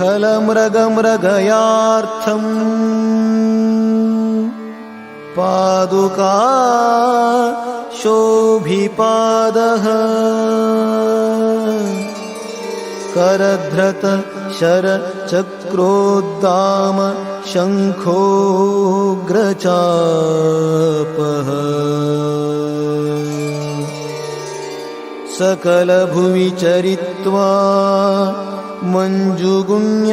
खलमृगमृगयार्थम् पादुका शोभिपादः करध्रत शरचक्रोद्दाम शङ्खोग्रचापः सकलभुवि चरित्वा मञ्जुगुण्याख्यरम्यम्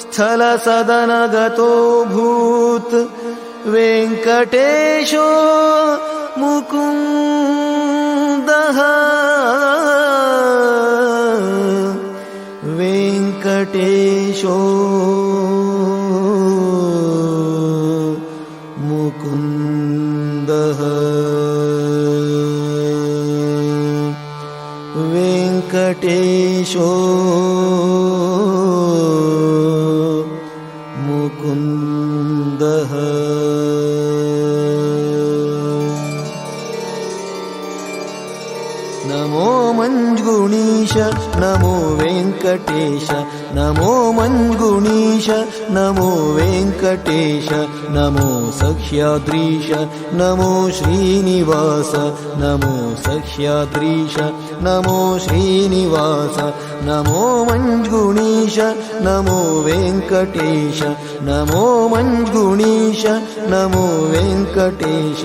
स्थलसदनगतो भूत् वेङ्कटेशो मुकुन्दः। वेङ्कटेशो वेङ्कटेशो। मुकुन्दः। नमो मञ्जुगुणीश नमो वेङ्कटेश नमो मञ्जुगुणीश नमो वेङ्कटेश नमो सख्याद्रीश नमो श्रीनिवास नमो सख्याद्रीश नमो श्रीनिवास नमो मञ्जुगुणीश नमो वेङ्कटेश नमो मञ्जुगुणीश नमो वेङ्कटेश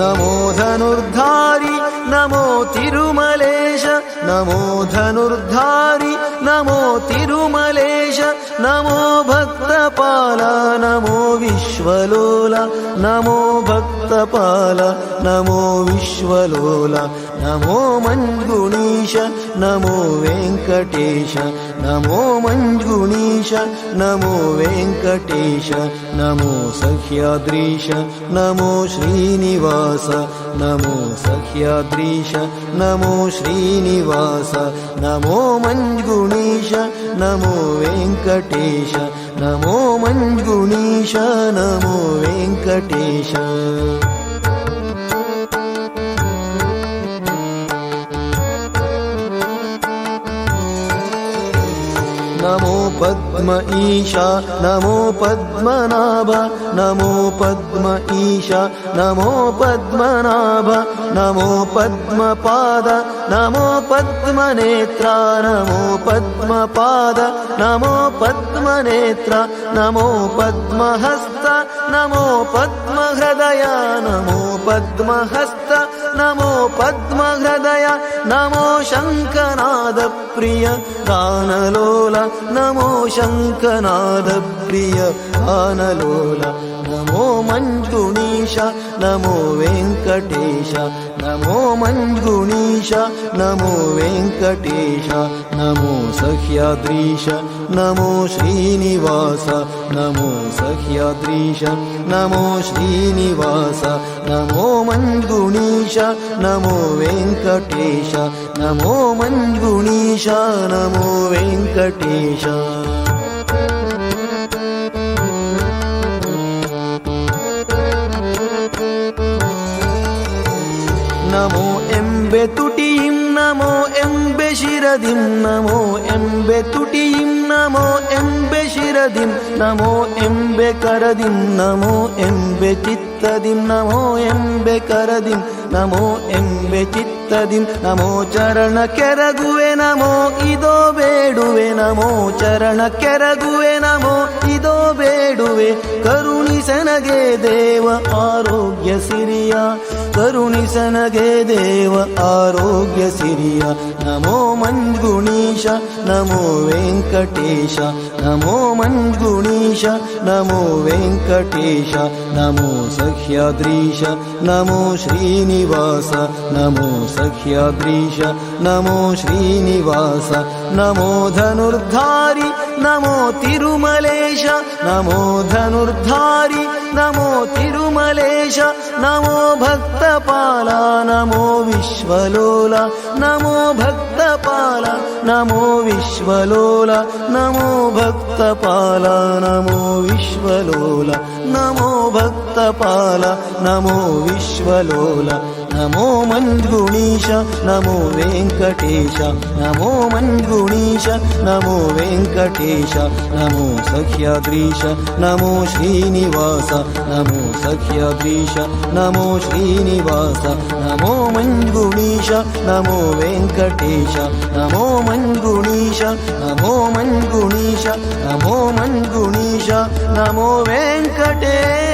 नमो धनुर्धारि नमो तिरुमलेश नमो धनुर्धारि नमो तिरुमलेश नमो भक्तपाल नमो विश्वलोल नमो भक्तपाल नमो विश्वलोल नमो मञ्जुगुणीश नमो वेङ्कटेश नमो मञ्जुगुणीश नमो वेङ्कटेश नमो सह्याद्रीश नमो श्रीनिवास नमो सह्याद्रीश नमो श्रीनिवास नमो मञ्जुगुणीश नमो वेङ्कटेश नमो मञ्जुगुणीश नमो वेङ्कटेश पद्म ईशा नमो पद्मनाभ नमो पद्म ईशा नमो पद्मनाभ नमो पद्मपाद नमो पद्मनेत्रा नमो पद्मपाद नमो पद्मनेत्र नमो पद्महस्त नमो पद्महृदय नमो पद्महस्त नमो पद्महृदय नमो शङ्खनादप्रिय गानलोल नमो शङ्खनादप्रिय गानलोल नमो मञ्जुगुणीश नमो वेङ्कटेश नमो मञ्जुगुणीश नमो वेङ्कटेश नमो सह्याद्रीश नमो श्रीनिवास नमो सह्याद्रीश नमो श्रीनिवास नमो मञ्जुगुणीश नमो वेङ्कटेश नमो मञ्जुगुणीश नमो वेङ्कटेश ಎಂಬೆ ತುಟಿಯಿಂ ನಮೋ ಎಂಬೆ ಶಿರದಿಂ, ನಮೋ ಎಂಬೆ ತುಟಿಯಿಂ ನಮೋ ಎಂಬೆ ಶಿರದಿಂ, ನಮೋ ಎಂಬೆ ಕರದಿಂ, ನಮೋ ಎಂಬೆ ಚಿತ್ತದಿಂ, ನಮೋ ಎಂಬೆ ಕರದಿಂ, ನಮೋ ಎಂಬೆ ಚಿತ್ತದಿಂ, ನಮೋ ಚರಣ ಕೆರಗುವೆ, ನಮೋ ಇದೋ ಬೇಡುವೆ, ನಮೋ ಚರಣ ಕೆರಗುವೆ, ನಮೋ ಇದೋ ಬೇ ಬೇಡುವೆ. ಕರುಣಿಸನಗೆ ದೇವ ಆರೋಗ್ಯ ಸಿರಿಯ. ಕರುಣಿಸನಗೆ ದೇವ ಆರೋಗ್ಯ ಸಿರಿಯ. नमो मन्गुणीश नमो वेङ्कटेश नमो मन्गुणीश नमो वेङ्कटेश नमो सख्यद्रीश नमो श्रीनिवास नमो सख्यद्रीश नमो श्रीनिवास नमो धनुर्धारि नमो तिरुमलेश नमो धनुर्धारि नमो भक्तपाला नमो विश्वलोला। नमो भक्तपाला नमो विश्वलोला। नमो भक्तपाला नमो विश्वलोला। नमो भक्तपाला नमो विश्वलोला नमो मन्गुणीश नमो वेङ्कटेश नमो मन्गुणीश नमो वेङ्कटेश नमो सख्याद्रीश नमो श्रीनिवास नमो सख्याद्रीश नमो श्रीनिवास नमो मन्गुणीश नमो वेङ्कटेश नमो मन्गुणीश नमो मन्गुणीश नमो मन्गुणीश नमो वेङ्कटेश